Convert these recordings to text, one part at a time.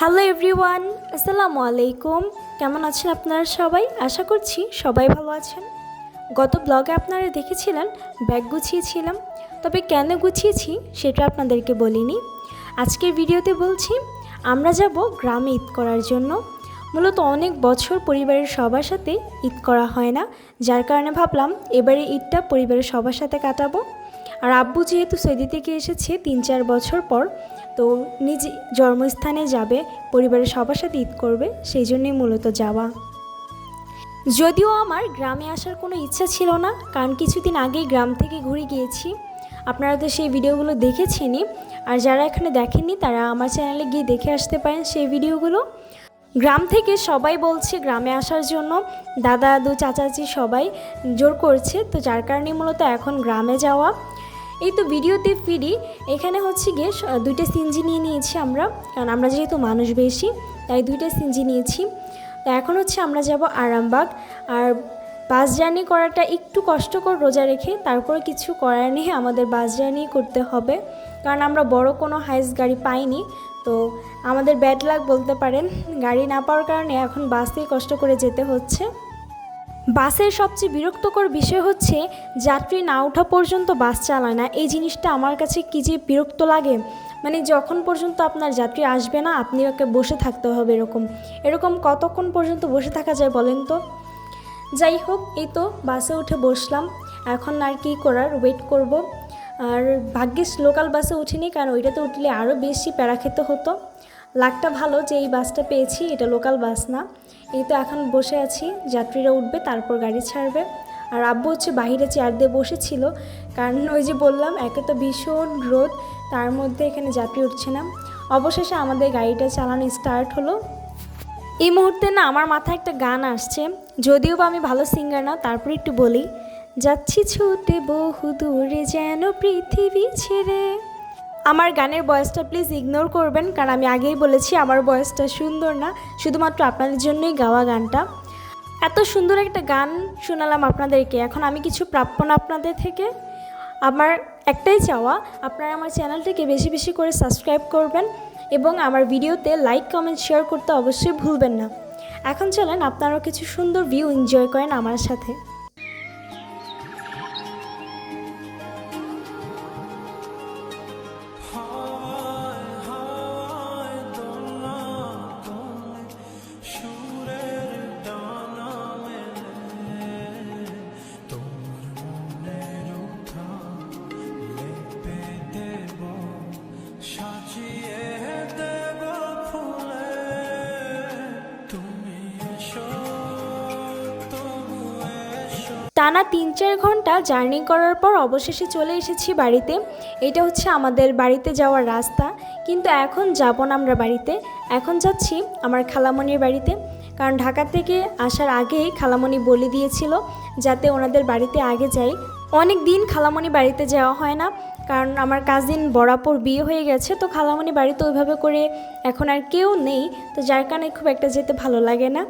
Hello everyone আসসালামু আলাইকুম কেমন আছেন আপনারা সবাই? আশা করছি সবাই ভালো আছেন। গত ব্লগে আপনারা দেখেছিলেন ব্যাগ গুছিয়েছিলাম। তবে কেন গুছিয়েছি সেটা আপনাদেরকে বলিনি। আজকের ভিডিওতে বলছি, আমরা যাব গ্রামে ঈদ করার জন্য। মূলত অনেক বছর পরিবারের সবার সাথে ঈদ করা হয় না। যার কারণে ভাবলাম, এবারে ঈদটা পরিবারের সবার সাথে কাটাবো। আর আব্বু যেহেতু সৌদি থেকে এসেছে তিন চার বছর পর তো নিজ জন্মস্থানে যাবে, পরিবারের সবার সাথে ঈদ করবে, সেই জন্যই মূলত যাওয়া। যদিও আমার গ্রামে আসার কোনো ইচ্ছা ছিল না, কারণ কিছুদিন আগেই গ্রাম থেকে ঘুরে গিয়েছি। আপনারা তো সেই ভিডিওগুলো দেখেছেনই, আর যারা এখানে দেখেননি, তারা আমার চ্যানেলে গিয়ে দেখে আসতে পারেন সেই ভিডিওগুলো। গ্রাম থেকে সবাই বলছে গ্রামে আসার জন্য, দাদা দাদু চাচাচি সবাই জোর করছে, তো যার কারণে মূলত এখন গ্রামে যাওয়া। এই তো ভিডিওতে ফিরি। এখানে হচ্ছে গিয়ে দুইটা সিনজি নিয়ে নিয়েছি আমরা। কারণ আমরা যেহেতু মানুষ বেশি, তাই দুইটা সিনজি নিয়েছি। তো এখন হচ্ছে আমরা যাব আরামবাগ। আর বাস জার্নি করাটা একটু কষ্টকর রোজা রেখে তারপর কিছু করার নেই, আমাদের বাস জার্নি করতে হবে। কারণ আমরা বড় কোনো হাইস গাড়ি পাইনি। তো আমাদের ব্যাড লাক বলতে পারেন, গাড়ি না পাওয়ার কারণে এখন বাসেই কষ্ট করে যেতে হচ্ছে। বাসের সবচেয়ে বিরক্তকর বিষয় হচ্ছে, যাত্রী না ওঠা পর্যন্ত বাস চালায় না। এই জিনিসটা আমার কাছে কী যে বিরক্ত লাগে? মানে যখন পর্যন্ত আপনার যাত্রী আসবে না, আপনি ওকে বসে থাকতে হবে এরকম। এরকম কতক্ষণ পর্যন্ত বসে থাকা যায় বলেন তো? যাই হোক, এই তো বাসে উঠে বসলাম। এখন আর কি করার? ওয়েট করব। আর ভাগ্যিস লোকাল বাসে উঠিনি, কারণ ওইটাতে উঠলে আরও বেশি প্যারা খেতে হতো। লাকটা ভালো যে এই বাসটা পেয়েছি, এটা লোকাল বাস না। এই তো এখন বসে আছি, যাত্রীরা উঠবে, তারপর গাড়ি ছাড়বে। আর আব্বু হচ্ছে বাহিরে চেয়ার দিয়ে বসেছিল, কারণ ওই যে বললাম, একে তো ভীষণ রোদ, তার মধ্যে এখানে যাত্রী উঠছে না। অবশেষে আমাদের গাড়িটা চালানো স্টার্ট হলো। এই মুহূর্তে না আমার মাথায় একটা গান আসছে, যদিও বা আমি ভালো সিঙ্গার না, তারপর একটু বলি। যাচ্ছি ছুটে বহু দূরে যেন পৃথিবী ছেড়ে আমার গানের বয়সটা প্লিজ ইগনোর করবেন, কারণ আমি আগেই বলেছি আমার বয়সটা সুন্দর না। শুধুমাত্র আপনাদের জন্যই গাওয়া গানটা। এত সুন্দর একটা গান শোনালাম আপনাদেরকে। এখন আমি কিছু প্রাপ্য না আপনাদের থেকে। আমার একটাই চাওয়া, আপনারা আমার চ্যানেলটিকে বেশি বেশি করে সাবস্ক্রাইব করবেন এবং আমার ভিডিওতে লাইক কমেন্ট শেয়ার করতে অবশ্যই ভুলবেন না। এখন চলেন, আপনারাও কিছু সুন্দর ভিউ এনজয় করেন আমার সাথে। টানা তিন চার ঘণ্টা জার্নি করার পর অবশেষে চলে এসেছি বাড়িতে। এটা হচ্ছে আমাদের বাড়িতে যাওয়ার রাস্তা। কিন্তু এখন যাব না আমরা বাড়িতে। এখন যাচ্ছি আমার খালামণির বাড়িতে। কারণ ঢাকা থেকে আসার আগেই খালামণি বলে দিয়েছিল যাতে ওনাদের বাড়িতে আগে যাই। অনেক দিন খালামণি বাড়িতে যাওয়া হয় না, কারণ আমার কাজিন বরাবর বিয়ে হয়ে গেছে, তো খালামণি বাড়িতে ওইভাবে করে এখন আর কেউ নেই, তো যার কারণে খুব একটা যেতে ভালো লাগে না।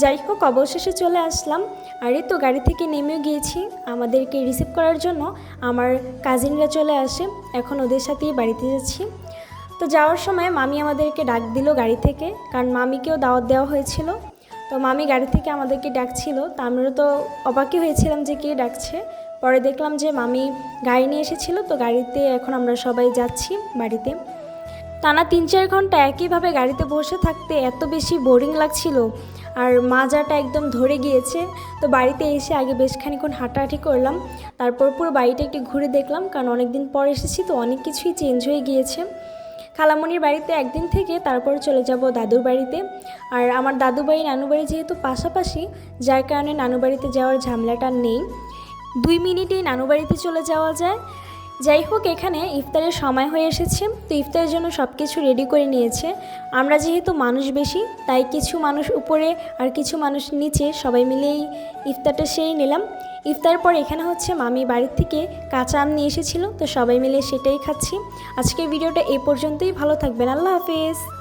যাই হোক, অবশেষে চলে আসলাম। আর এই তো গাড়ি থেকে নেমেও গিয়েছি, আমাদেরকে রিসিভ করার জন্য আমার কাজিনরা চলে আসে, এখন ওদের সাথেই বাড়িতে যাচ্ছি। তো যাওয়ার সময় মামি আমাদেরকে ডাক দিল গাড়ি থেকে, কারণ মামিকেও দাওয়াত দেওয়া হয়েছিল। তো মামি গাড়ি থেকে আমাদেরকে ডাকছিল, তো আমরা তো অবাকই হয়েছিলাম যে কে ডাকছে। পরে দেখলাম যে মামি গাড়ি নিয়ে এসেছিল, তো গাড়িতে এখন আমরা সবাই যাচ্ছি বাড়িতে। টানা তিন চার ঘণ্টা একইভাবে গাড়িতে বসে থাকতে এত বেশি বোরিং লাগছিল আর মাজাটা একদম ধরে গিয়েছে। তো বাড়িতে এসে আগে বেশ খানিক্ষণ হাঁটাহাঁটি করলাম, তারপর পুরো বাড়িটা একটু ঘুরে দেখলাম, কারণ অনেক দিন পর এসেছি, তো অনেক কিছুই চেঞ্জ হয়ে গিয়েছে। খালামণির বাড়িতে একদিন থেকে তারপর চলে যাব দাদুর বাড়িতে। আর আমার দাদু বাড়ি নানু বাড়ি যেহেতু পাশাপাশি, যার কারণে নানু বাড়িতে যাওয়ার ঝামেলাটা নেই। দুই মিনিটেই নানু বাড়িতে চলে যাওয়া যায়। যাই হোক, এখানে ইফতারের সময় হয়ে এসেছে। তো ইফতারের জন্য সব কিছু রেডি করে নিয়েছে। আমরা যেহেতু মানুষ বেশি, তাই কিছু মানুষ উপরে আর কিছু মানুষ নিচে সবাই মিলেই ইফতারটা সেরে নিলাম। ইফতারের পর এখানে হচ্ছে মামি বাড়ির থেকে কাঁচা আম নিয়ে এসেছিল, তো সবাই মিলে সেটাই খাচ্ছি। আজকের ভিডিওটা এই পর্যন্তই। ভালো থাকবেন। আল্লাহ হাফেজ।